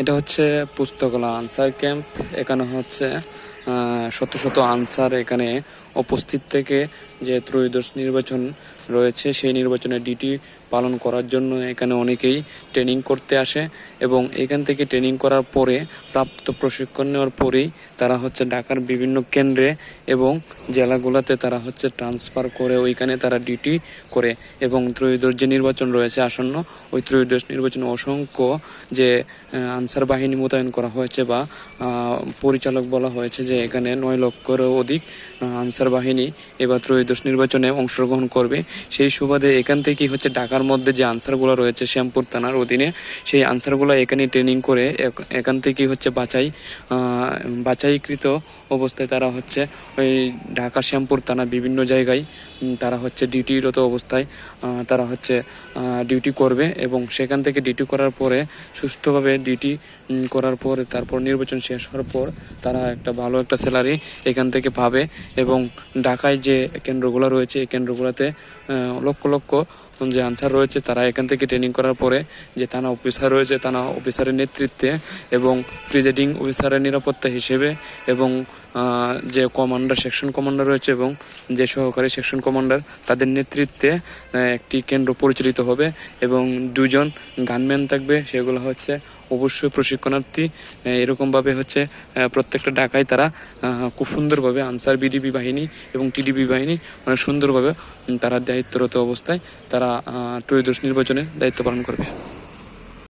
এটা হচ্ছে পুস্তকলা answer camp. এখানে হচ্ছে শত শত আনসার এখানে উপস্থিত থেকে যে ত্রয়োদশ নির্বাচন রয়েছে, সেই নির্বাচনে ডিউটি পালন করার জন্য এখানে অনেকেই ট্রেনিং করতে আসে এবং এখান থেকে ট্রেনিং করার পরে, প্রাপ্ত প্রশিক্ষণ নেওয়ার পরেই তারা হচ্ছে ঢাকার বিভিন্ন কেন্দ্রে এবং জেলাগুলোতে তারা হচ্ছে ট্রান্সফার করে ওইখানে তারা ডিউটি করে এবং ত্রয়োদশ যে নির্বাচন রয়েছে আসন্ন, ওই ত্রয়োদশ নির্বাচনে অসংখ্য যে আনসার বাহিনী মোতায়েন করা হয়েছে বা পরিচালক বলা হয়েছে যে এখানে নয় লক্ষেরও অধিক আনসার বাহিনী এবার ত্রয়োদশ নির্বাচনে অংশগ্রহণ করবে। সেই সুবাদে এখান থেকেই হচ্ছে ঢাকার মধ্যে যে আনসারগুলো রয়েছে শ্যামপুর থানার অধীনে, সেই আনসারগুলো এখানে ট্রেনিং করে এখান থেকেই হচ্ছে বাছাই বাছাইকৃত অবস্থায় তারা হচ্ছে ওই ঢাকা শ্যামপুর থানা বিভিন্ন জায়গায় তারা হচ্ছে ডিউটিরত অবস্থায় তারা হচ্ছে ডিউটি করবে এবং সেখান থেকে ডিউটি করার পরে সুস্থভাবে ডিউটি করার পরে তারপর নির্বাচন শেষ হওয়ার পর তারা একটা ভালো একটা স্যালারি এখান থেকে পাবে এবং ঢাকায় যে কেন্দ্রগুলো রয়েছে এই কেন্দ্রগুলোতে লক্ষ লক্ষ লক্ষ যে আনসার রয়েছে, তারা এখান থেকে ট্রেনিং করার পরে যে থানা অফিসার রয়েছে, থানা অফিসারের নেতৃত্বে এবং প্রিজাইডিং অফিসারের নিরাপত্তা হিসেবে এবং যে কমান্ডার সেকশন কমান্ডার রয়েছে এবং যে সহকারী সেকশন কমান্ডার তাদের নেতৃত্বে একটি কেন্দ্র পরিচালিত হবে এবং দুজন গানম্যান থাকবে। সেগুলো হচ্ছে অবশ্যই প্রশিক্ষণার্থী। এরকমভাবে হচ্ছে প্রত্যেকটা ডাকায় তারা খুব সুন্দরভাবে আনসার বিডিবি বাহিনী এবং টিডিবি বাহিনী, অনেক সুন্দরভাবে তারা দায়িত্বরত অবস্থায় তারা আহ, ত্রয়োদশ নির্বাচনে দায়িত্ব পালন করবে।